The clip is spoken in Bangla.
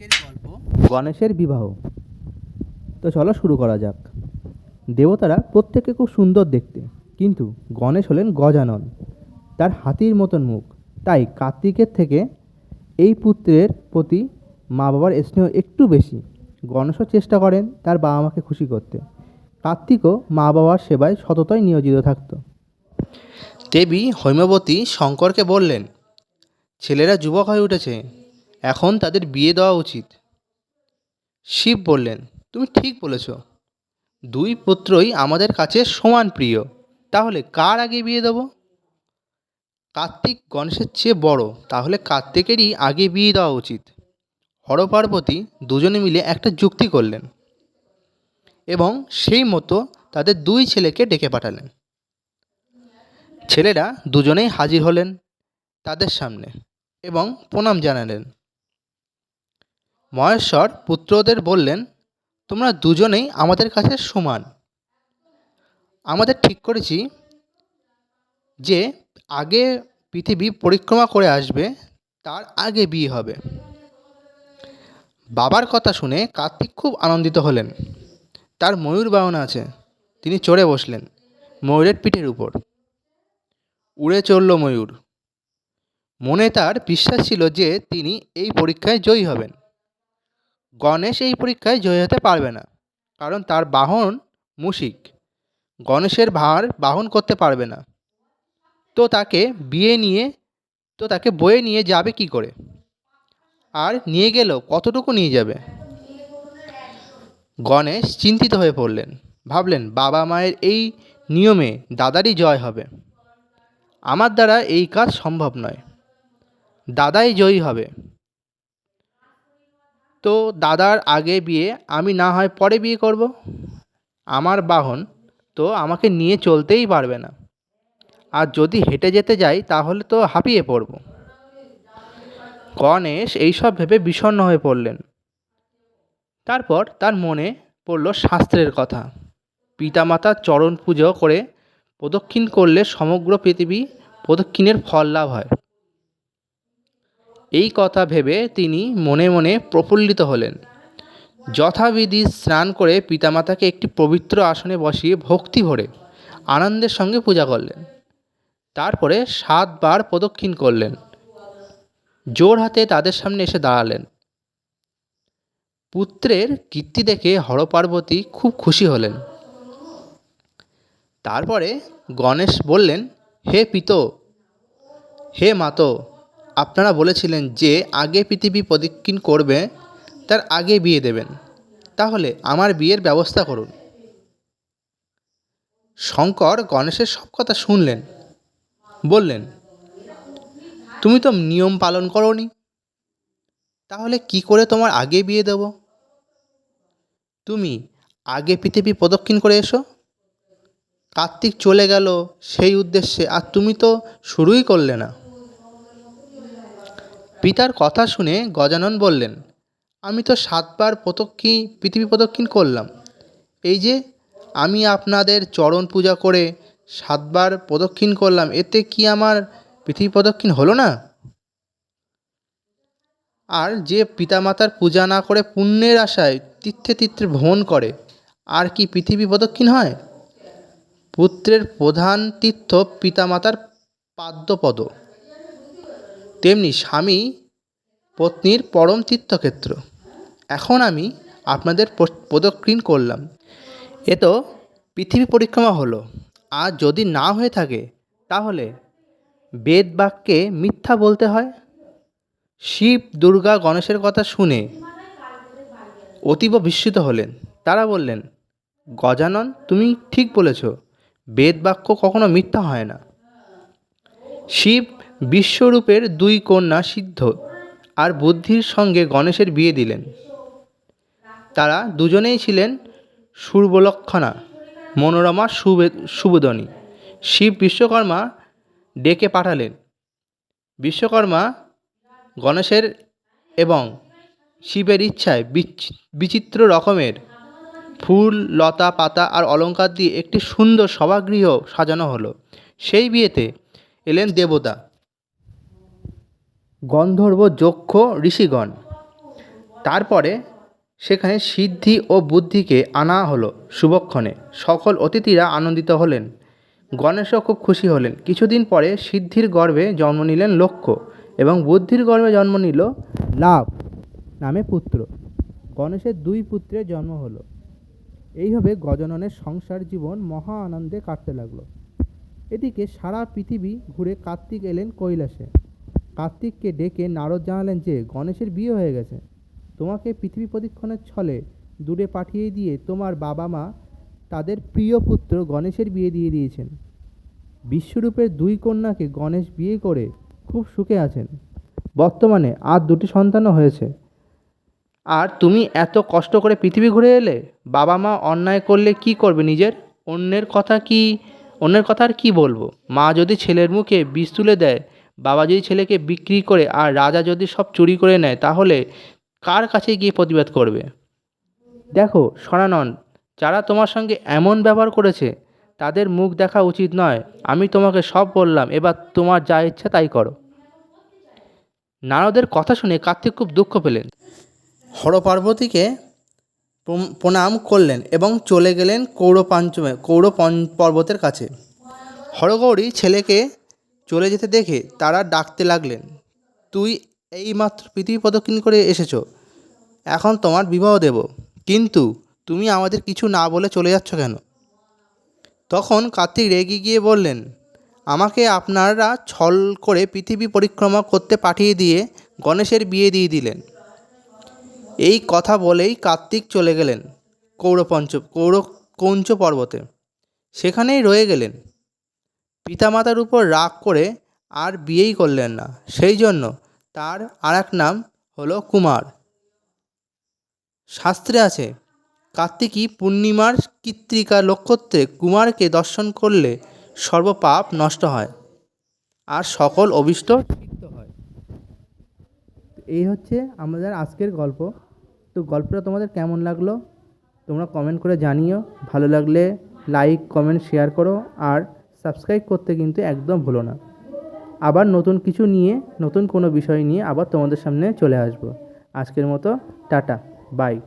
আজকের গল্প। গণেশের বিবাহ। তো চলো শুরু করা যাক। দেবতারা প্রত্যেকে খুব সুন্দর দেখতে কিন্তু গণেশ হলেন গজানন। তার হাতির মতন মুখ। তাই কার্তিকের থেকে এই পুত্রের প্রতি মা বাবার স্নেহ একটু বেশি। গণেশও চেষ্টা করেন তার বাবা মাকে খুশি করতে। কার্তিকও মা বাবার সেবায় সততায় নিয়োজিত থাকত। দেবী হৈমবতী শঙ্করকে বললেন ছেলেরা যুবক হয়ে উঠেছে। এখন তাদের বিয়ে দেওয়া উচিত। শিব বললেন, তুমি ঠিক বলেছ। দুই পুত্রই আমাদের কাছে সমান প্রিয়। তাহলে কার আগে বিয়ে দেব? কার্তিক গণেশের চেয়ে বড়, তাহলে কার্তিকেরই আগে বিয়ে দেওয়া উচিত। হরপার্বতী দুজনে মিলে একটা যুক্তি করলেন এবং সেই মতো তাদের দুই ছেলেকে ডেকে পাঠালেন। ছেলেরা দুজনেই হাজির হলেন তাদের সামনে এবং প্রণাম জানালেন। মহেশ্বর পুত্রদের বললেন, তোমরা দুজনেই আমাদের কাছে সমান। আমাদের ঠিক করেছি যে আগে পৃথিবী পরিক্রমা করে আসবে, তার আগে বিয়ে হবে। বাবার কথা শুনে কার্তিক খুব আনন্দিত হলেন। তার ময়ূর বাহন আছে। তিনি চড়ে বসলেন, ময়ূরের পিঠের উপর। উড়ে চলল ময়ূর। মনে তার বিশ্বাস ছিল যে তিনি এই পরীক্ষায় জয়ী হবেন। গণেশ এই পরীক্ষায় জয়ী হতে পারবে না, কারণ তার বাহন মুশিক। গণেশের ভার বাহন করতে পারবে না। তো তাকে বিয়ে নিয়ে, তো তাকে বয়ে নিয়ে যাবে কি করে? আর নিয়ে গেলেও কতটুকু নিয়ে যাবে? গণেশ চিন্তিত হয়ে পড়লেন। ভাবলেন, বাবা মায়ের এই নিয়মে দাদারই জয় হবে। আমার দ্বারা এই কাজ সম্ভব নয়। দাদাই জয়ী হবে। তো দাদার আগে বিয়ে, আমি না হয় পরে বিয়ে করব? আমার বাহন তো আমাকে নিয়ে চলতেই পারবে না। আর যদি হেঁটে যেতে যাই, তাহলে তো হাঁপিয়ে পড়ব। গণেশ এইসব ভেবে বিষণ্ণ হয়ে পড়লেন। তারপর তার মনে পড়ল শাস্ত্রের কথা। পিতামাতার চরণ পুজো করে প্রদক্ষিণ করলে সমগ্র পৃথিবী প্রদক্ষিণের ফল লাভ হয়। এই কথা ভেবে তিনি মনে মনে প্রফুল্লিত হলেন। যথাবিধি স্নান করে পিতামাতাকে একটি পবিত্র আসনে বসিয়ে ভক্তি ভরে আনন্দের সঙ্গে পূজা করলেন। তারপরে সাতবার প্রদক্ষিণ করলেন। জোর হাতে তাদের সামনে এসে দাঁড়ালেন। পুত্রের কীর্তি দেখে হরপার্বতী খুব খুশি হলেন। তারপরে গণেশ বললেন, হে পিত, হে মাতো আপনারা বলেছিলেন যে আগে পৃথিবী প্রদক্ষিণ করবে, তার আগে বিয়ে দেবেন। তাহলে আমার বিয়ের ব্যবস্থা করুন। শঙ্কর গণেশের সব কথা শুনলেন। বললেন, তুমি তো নিয়ম পালন করনি। তাহলে কি করে তোমার আগে বিয়ে দেব? তুমি আগে পৃথিবী প্রদক্ষিণ করে এসো। কার্তিক চলে গেল সেই উদ্দেশ্যে, আর তুমি তো শুরুই করলে না। পিতার কথা শুনে গজানন বললেন, আমি তো সাতবার প্রদক্ষিণ পৃথিবী প্রদক্ষিণ করলাম। এই যে, আমি আপনাদের চরণ পূজা করে সাতবার প্রদক্ষিণ করলাম, এতে কি আমার পৃথিবী প্রদক্ষিণ হলো না? আর যে পিতামাতার পূজা না করে পুণ্যের আশায় তীর্থে তীর্থে ভ্রমণ করে, আর কি পৃথিবী প্রদক্ষিণ হয়? পুত্রের প্রধান তীর্থ পিতামাতার পাদ্যপদ তেমনি স্বামী পত্নীর পরম তীর্থক্ষেত্র। এখন আমি আপনাদের প্রদক্ষিণ করলাম। এ তো পৃথিবী পরিক্রমা হলো। আর যদি না হয়ে থাকে, তাহলে বেদ বাক্যে মিথ্যা বলতে হয়? শিব, দুর্গা, গণেশের কথা শুনে অতীব বিস্মিত হলেন। তারা বললেন, গজানন, তুমি ঠিক বলেছ বেদ বাক্য কখনো মিথ্যা হয় না। শিব বিশ্বরূপের দুই কন্যা সিদ্ধ আর বুদ্ধির সঙ্গে গণেশের বিয়ে দিলেন। তারা দুজনেই ছিলেন সুর্বলক্ষণা, মনোরমা সুবে, সুবোধনী। শিব বিশ্বকর্মা ডেকে পাঠালেন। বিশ্বকর্মা গণেশের এবং শিবের ইচ্ছায় বিচ- বিচিত্র রকমের ফুল, লতা, পাতা আর অলঙ্কার দিয়ে একটি সুন্দর সভাগৃহ সাজানো হলো। সেই বিয়েতে এলেন দেবতা। গন্ধর্ব যক্ষ ঋষিগণ। তারপরে সেখানে সিদ্ধি ও বুদ্ধিকে আনা হলো শুভক্ষণে সকল অতিথিরা আনন্দিত হলেন। গণেশও খুব খুশি হলেন। কিছুদিন পরে সিদ্ধির গর্ভে জন্ম নিলেন লক্ষ্য এবং বুদ্ধির গর্ভে জন্ম নিল লাভ নামে পুত্র। গণেশের দুই পুত্রের জন্ম হলো। এইভাবে গজননের সংসার জীবন মহা আনন্দে কাটতে লাগল। এদিকে সারা পৃথিবী ঘুরে কার্তিক এলেন কৈলাসে। কার্তিককে ডেকে নারদ জানালেন যে, গণেশের বিয়ে হয়ে গেছে। তোমাকে পৃথিবী প্রদক্ষিণের ছলে দূরে পাঠিয়ে দিয়ে তোমার বাবা মা তাদের প্রিয় পুত্র গণেশের বিয়ে দিয়ে দিয়েছেন। বিশ্বরূপের দুই কন্যাকে গণেশ বিয়ে করে খুব সুখে আছেন। বর্তমানে আর দুটি সন্তানও হয়েছে। আর তুমি এত কষ্ট করে পৃথিবী ঘুরে এলে বাবা মা অন্যায় করলে কি করবে নিজের? অন্যের কথা কি, অন্যের কথা আর কী বলব? মা যদি ছেলের মুখে বিষ তুলে দেয় বাবা যদি ছেলেকে বিক্রি করে আর রাজা যদি সব চুরি করে নেয়, তাহলে কার কাছে গিয়ে প্রতিবাদ করবে? দেখো সনানন যারা তোমার সঙ্গে এমন ব্যবহার করেছে, তাদের মুখ দেখা উচিত নয়। আমি তোমাকে সব বললাম, এবার তোমার যা ইচ্ছা তাই করো। নারদের কথা শুনে কার্তিক খুব দুঃখ পেলেন। হরপার্বতীকে প্রণাম করলেন এবং চলে গেলেন কৌর পাঞ্চমে কৌর পর্বতের কাছে। হরগৌরী ছেলেকে চলে যেতে দেখে তারা ডাকতে লাগলেন, তুই এইমাত্র পৃথিবী প্রদক্ষিণ করে এসেছ, এখন তোমার বিবাহ দেব, কিন্তু তুমি আমাদের কিছু না বলে চলে যাচ্ছ কেন? তখন কার্তিক রেগে গিয়ে বললেন, আমাকে আপনারা ছল করে পৃথিবী পরিক্রমা করতে পাঠিয়ে দিয়ে গণেশের বিয়ে দিয়ে দিলেন। এই কথা বলেই কার্তিক চলে গেলেন কৌরপঞ্চ, কৌর, কৌঞ্চ পর্বতে। সেখানেই রয়ে গেলেন। পিতামাতার উপর রাগ করে আর বিয়েই করলেন না। সেই জন্য তার আর এক নাম হলো কুমার। শাস্ত্রে আছে, কার্তিকী পূর্ণিমার কৃত্রিকা নক্ষত্রে কুমারকে দর্শন করলে সর্বপাপ নষ্ট হয় আর সকল অভিষ্ট সিদ্ধ হয়। এই হচ্ছে আমাদের আজকের গল্প। তো গল্পটা তোমাদের কেমন লাগল? তোমরা কমেন্ট করে জানিও। ভালো লাগলে লাইক কমেন্ট শেয়ার করো আর সাবস্ক্রাইব করতে কিন্তু একদম ভুলো না। আবার নতুন কিছু নিয়ে, নতুন কোনো বিষয় নিয়ে আবার তোমাদের সামনে চলে আসব। আজকের মতো, টাটা বাই